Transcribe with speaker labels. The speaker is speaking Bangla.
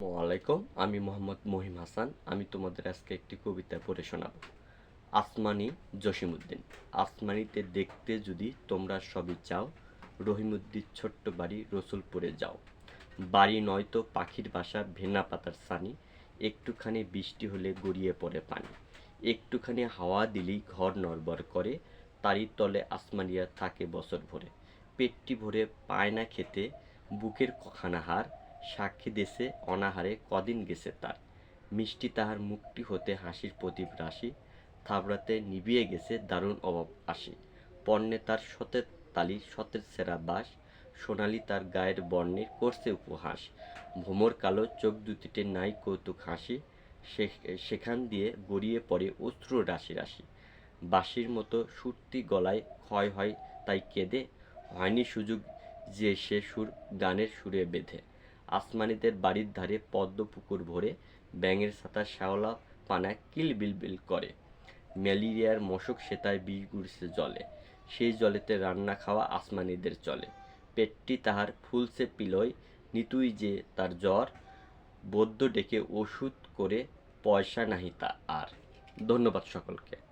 Speaker 1: আসসালামাইকুম আমি মোহাম্মদ মহিম হাসান। আমি তোমাদের আজকে একটি কবিতা পড়ে শোনাবো। আসমানি জসিমউদ্দিন। আসমানিতে দেখতে যদি তোমরা সবই চাও, রহিমউদ্দিন ছোট্ট বাড়ি রসুলপুরে যাও। বাড়ি নয়তো পাখির বাসা ভেনা পাতার সানি, একটুখানি বৃষ্টি হলে গড়িয়ে পড়ে পানি। একটুখানি হাওয়া দিলেই ঘর নড়বড় করে, তারই তলে আসমানিয়া থাকে বছর ভরে। পেটটি ভরে পায় না খেতে, বুকের খানাহার সাক্ষী দেশে অনাহারে কদিন গেছে তার। মিষ্টি তাহার মুখটি হতে হাসির প্রদীপ রাশি, থাবড়াতে নিবিয়ে গেছে দারুণ অভাব আসে। পণ্যে তার সতের তালি সতের সেরা বাস সোনালি তার গায়ের বর্ণে করছে উপহাস। ভোমর কালো চোখ দুটিতে নাই কৌতুক হাসি সেখান দিয়ে গড়িয়ে পড়ে অশ্রু রাশি রাশি। বাঁশির মতো সুরটি গলায় ক্ষয় হয় তাই কেঁদে, হয়নি সুযোগ যে সে সুর গানের সুরে বেঁধে। আসমানিদের বাড়ির ধারে পদ্ম পুকুর ভরে ব্যাঙের ছাতা, শ্যাওলা, পানা, কিল বিল বিল করে। ম্যালেরিয়ার মশক সেতায় বিষ গুড়ছে জলে। সেই জলেতে রান্না খাওয়া আসমানিদের চলে। পেটটি তাহার ফুলছে পিলয়, নিতুই যে তার জ্বর বৈদ্য ডেকে ওষুধ করে পয়সা নাহি তা আর। ধন্যবাদ সকলকে।